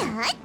야! 야!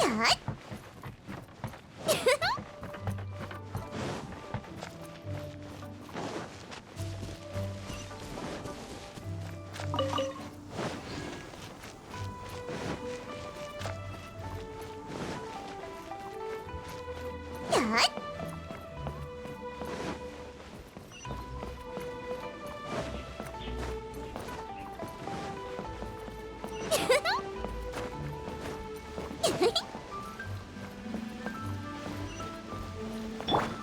야!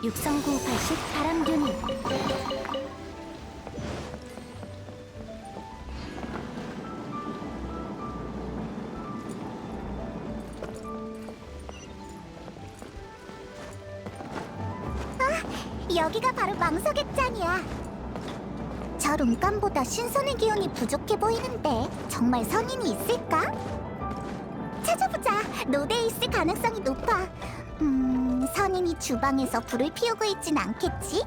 육성구 발식 바람균이 아, 여기가 바로 망석액장이야. 저 룸감보다 신선의 기운이 부족해 보이는데 정말 선인이 있을까? 찾아보자. 노대에 있을 가능성이 높아. 음, 선인이 주방에서 불을 피우고 있진 않겠지?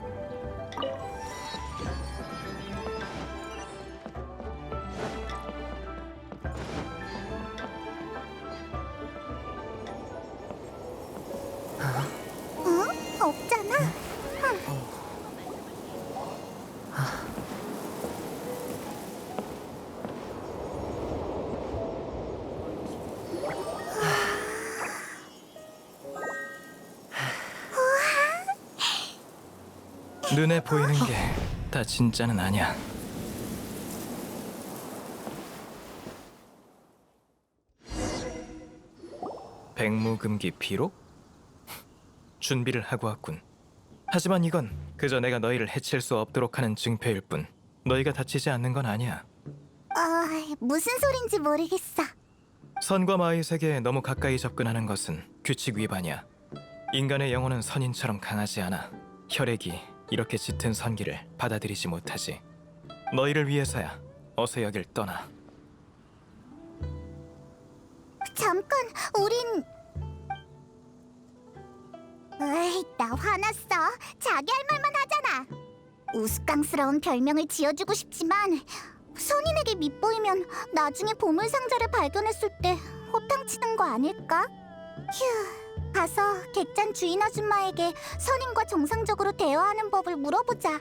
눈에 보이는 게 다 진짜는 아니야. 백무금기 피로? 준비를 하고 왔군. 하지만 이건 그저 내가 너희를 해칠 수 없도록 하는 증표일 뿐. 너희가 다치지 않는 건 아니야. 아, 무슨 소린지 모르겠어. 선과 마의 세계에 너무 가까이 접근하는 것은 규칙 위반이야. 인간의 영혼은 선인처럼 강하지 않아. 혈액이 이렇게 짙은 선기를 받아들이지 못하지. 너희를 위해서야. 어서 여길 떠나. 잠깐, 우린 에이, 나 화났어. 자기 할 말만 하잖아. 우스꽝스러운 별명을 지어주고 싶지만 선인에게 밉보이면 나중에 보물 상자를 발견했을 때 호탕 치는 거 아닐까? 휴, 가서 객잔 주인 아줌마에게 선인과 정상적으로 대화하는 법을 물어보자.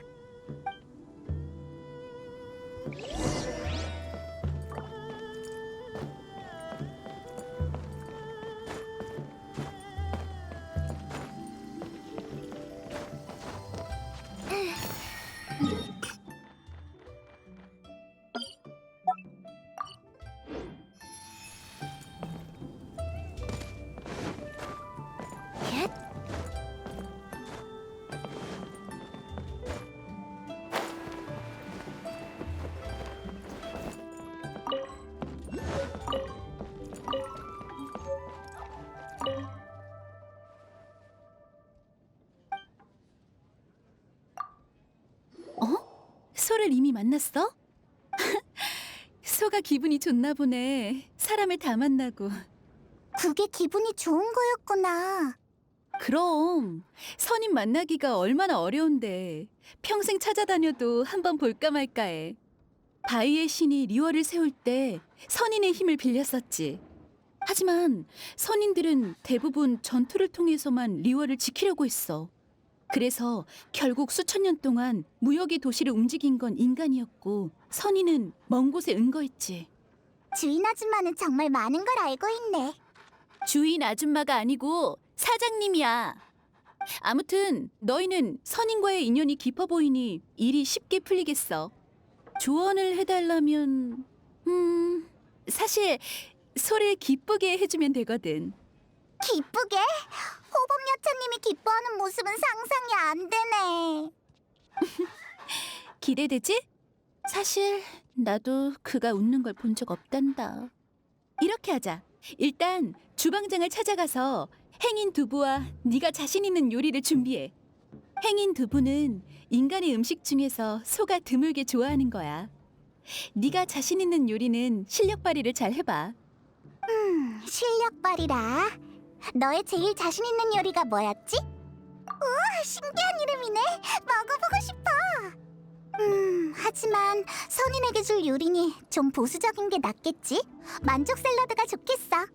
소를 이미 만났어? 소가 기분이 좋나 보네. 사람을 다 만나고. 그게 기분이 좋은 거였구나. 그럼 선임 만나기가 얼마나 어려운데 평생 찾아다녀도 한번 볼까 말까해. 바위의 신이 리월을 세울 때 선인의 힘을 빌렸었지. 하지만 선인들은 대부분 전투를 통해서만 리월을 지키려고 했어. 그래서 결국 수천 년 동안 무역의 도시를 움직인 건 인간이었고 선인은 먼 곳에 은거했지. 주인 아줌마는 정말 많은 걸 알고 있네. 주인 아줌마가 아니고 사장님이야. 아무튼 너희는 선인과의 인연이 깊어 보이니 일이 쉽게 풀리겠어. 조언을 해달라면 음 사실 소를 기쁘게 해주면 되거든. 기쁘게? 호범 여차님이 기뻐하는 모습은 상상이 안 되네. 기대되지? 사실 나도 그가 웃는 걸 본 적 없단다. 이렇게 하자. 일단 주방장을 찾아가서 행인 두부와 네가 자신 있는 요리를 준비해. 행인 두부는 인간의 음식 중에서 소가 드물게 좋아하는 거야. 네가 자신 있는 요리는 실력 발휘를 잘 해봐. 음, 실력 발이라. 너의 제일 자신 있는 요리가 뭐였지? 우와, 신기한 이름이네. 먹어보고 싶어. 음, 하지만 선인에게 줄 요리니 좀 보수적인 게 낫겠지? 만족 샐러드가 좋겠어.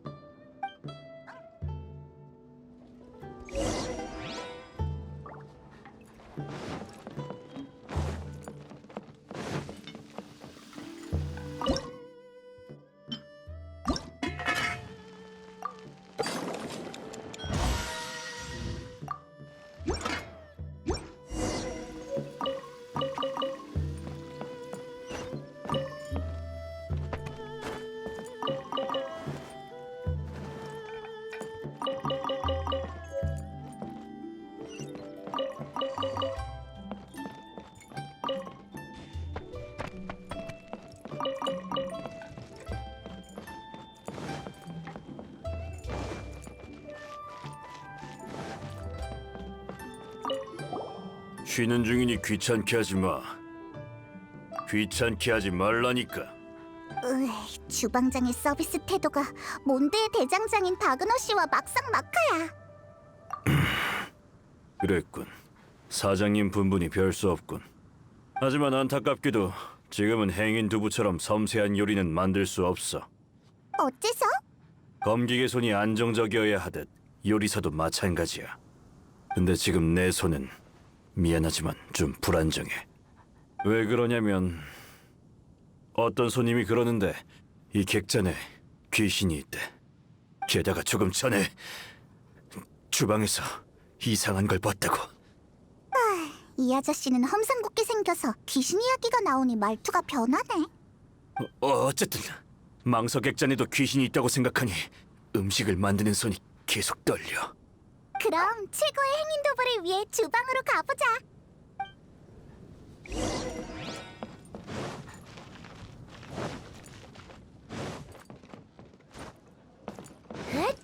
쉬는 중이니 귀찮게 하지 마. 귀찮게 하지 말라니까. 으이, 주방장의 서비스 태도가 몬드의 대장장인 다그너 씨와 막상 막하야. 그랬군. 사장님 분분히 별수 없군. 하지만 안타깝게도 지금은 행인 두부처럼 섬세한 요리는 만들 수 없어. 어째서? 검기계 손이 안정적이어야 하듯 요리사도 마찬가지야. 근데 지금 내 손은 미안하지만 좀 불안정해. 왜 그러냐면 어떤 손님이 그러는데 이 객잔에 귀신이 있대. 게다가 조금 전에 주방에서 이상한 걸 봤다고. 이 아저씨는 험상궂게 생겨서 귀신 이야기가 나오니 말투가 변하네. 어, 어쨌든 망서 객잔에도 귀신이 있다고 생각하니 음식을 만드는 손이 계속 떨려. 그럼 최고의 행인 도부를 위해 주방으로 가보자. 헷?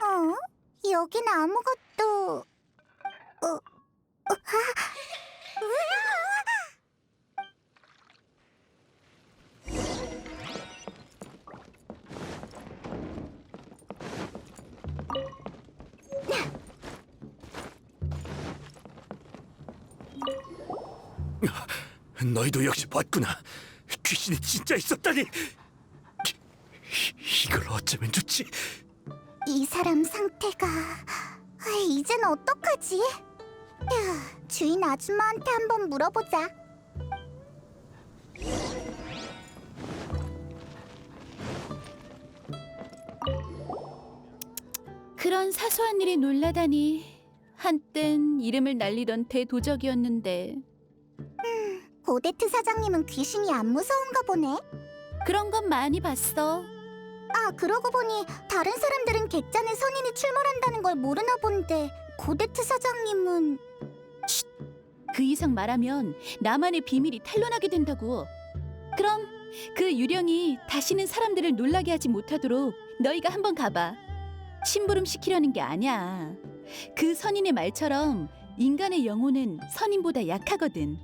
어? 여긴 아무것도... 어... 어, 아! 으아! 너희도 역시 봤구나. 귀신이 진짜 있었다니. 이- 이걸 어쩌면 좋지? 이 사람 상태가 아, 이젠 어떡하지? 휴, 주인 아줌마한테 한번 물어보자. 그런 사소한 일에 놀라다니 한땐 이름을 날리던 대도적이었는데 고데트 사장님은 귀신이 안 무서운가 보네. 그런 건 많이 봤어. 아 그러고 보니 다른 사람들은 객잔에 선인이 출몰한다는 걸 모르나 본데 고데트 사장님은 그 이상 말하면 나만의 비밀이 탄로나게 된다고. 그럼 그 유령이 다시는 사람들을 놀라게 하지 못하도록 너희가 한번 가봐. 심부름 시키려는 게 아니야. 그 선인의 말처럼 인간의 영혼은 선인보다 약하거든.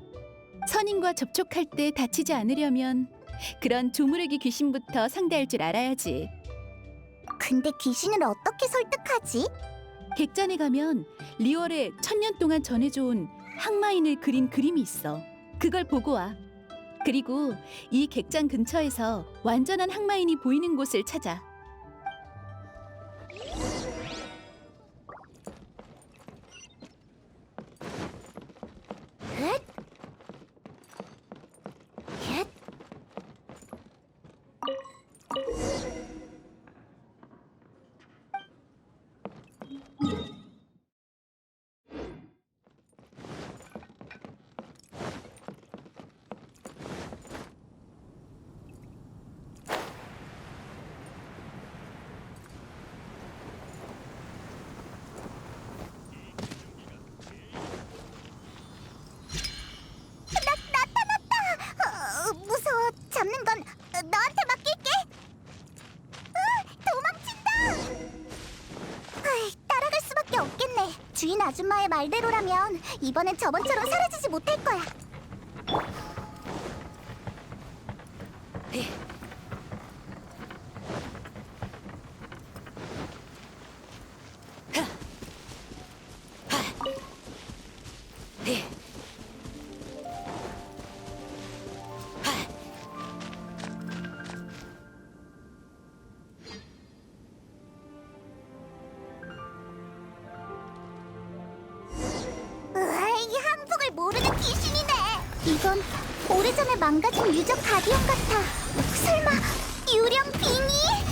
선인과 접촉할 때 다치지 않으려면 그런 조무르기 귀신부터 상대할 줄 알아야지. 근데 귀신을 어떻게 설득하지? 객잔에 가면 리월에 천년 동안 전해져온 항마인을 그린 그림이 있어. 그걸 보고 와. 그리고 이 객잔 근처에서 완전한 항마인이 보이는 곳을 찾아. 아줌마의 말대로라면 이번엔 저번처럼 사라지지 못할 거야. 이건 오래전에 망가진 유적 가디언 같아. 설마 유령 빙이?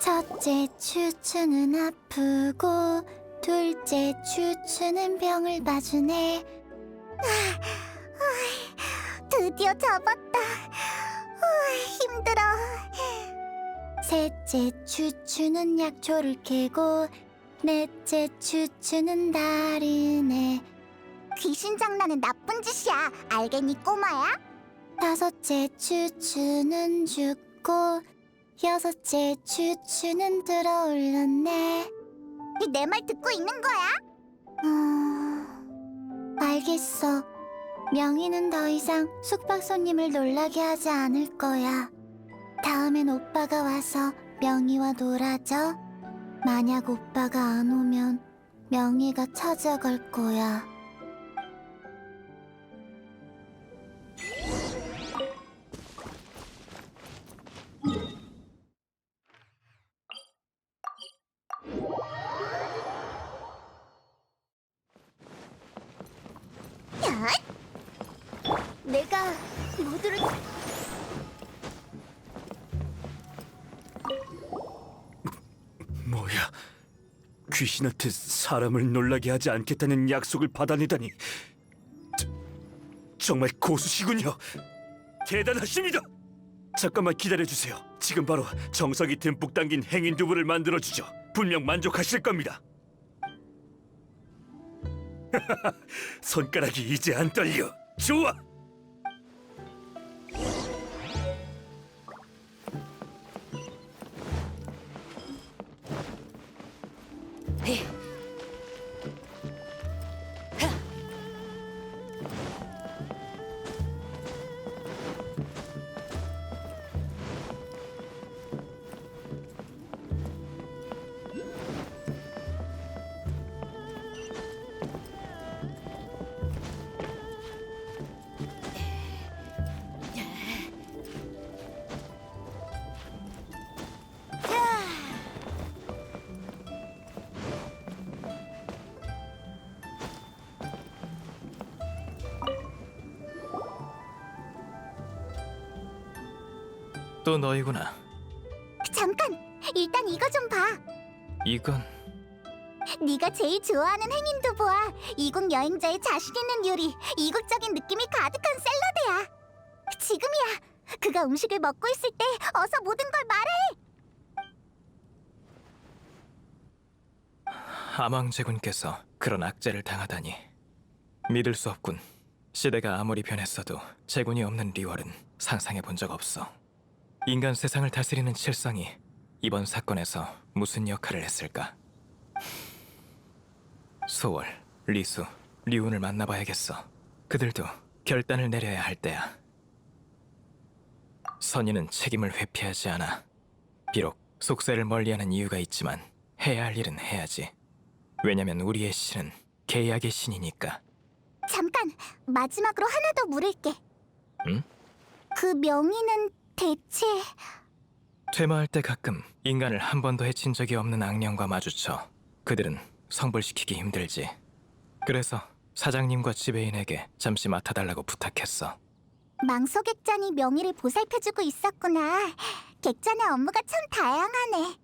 첫째 추추는 아프고 둘째 추추는 병을 봐주네. 아, 아, 드디어 잡았다. 아, 힘들어. 셋째 추추는 약초를 캐고 넷째 추추는 다르네 귀신 장난은 나쁜 짓이야. 알겠니 꼬마야? 다섯째 추추는 죽고 여섯째 추추는 들어올랐네. 내 말 듣고 있는 거야? 어... 알겠어. 명희는 더 이상 숙박 손님을 놀라게 하지 않을 거야. 다음엔 오빠가 와서 명희와 놀아줘. 만약 오빠가 안 오면 명희가 찾아갈 거야. 귀신한테 사람을 놀라게 하지 않겠다는 약속을 받아내다니 저, 정말 고수시군요. 대단하십니다. 잠깐만 기다려 주세요. 지금 바로 정석이 듬뿍 담긴 행인 두부를 만들어 주죠. 분명 만족하실 겁니다. 손가락이 이제 안 떨려. 좋아. 또 너희구나. 잠깐. 일단 이거 좀 봐. 이건 네가 제일 좋아하는 행인 두부와 이국 여행자의 자신 있는 요리, 이국적인 느낌이 가득한 샐러드야. 지금이야. 그가 음식을 먹고 있을 때 어서 모든 걸 말해. 아망제군께서 그런 악재를 당하다니 믿을 수 없군. 시대가 아무리 변했어도 제군이 없는 리월은 상상해 본 적 없어. 인간 세상을 다스리는 칠성이 이번 사건에서 무슨 역할을 했을까? 소월, 리수, 리운을 만나봐야겠어. 그들도 결단을 내려야 할 때야. 선인은 책임을 회피하지 않아. 비록 속세를 멀리하는 이유가 있지만 해야 할 일은 해야지. 왜냐면 우리의 신은 계약의 신이니까. 잠깐 마지막으로 하나 더 물을게. 응? 그 명의는 대체 퇴마할 때 가끔 인간을 한 번도 해친 적이 없는 악령과 마주쳐 그들은 성불시키기 힘들지. 그래서 사장님과 지배인에게 잠시 맡아달라고 부탁했어. 망소객잔이 명의를 보살펴주고 있었구나. 객잔의 업무가 참 다양하네.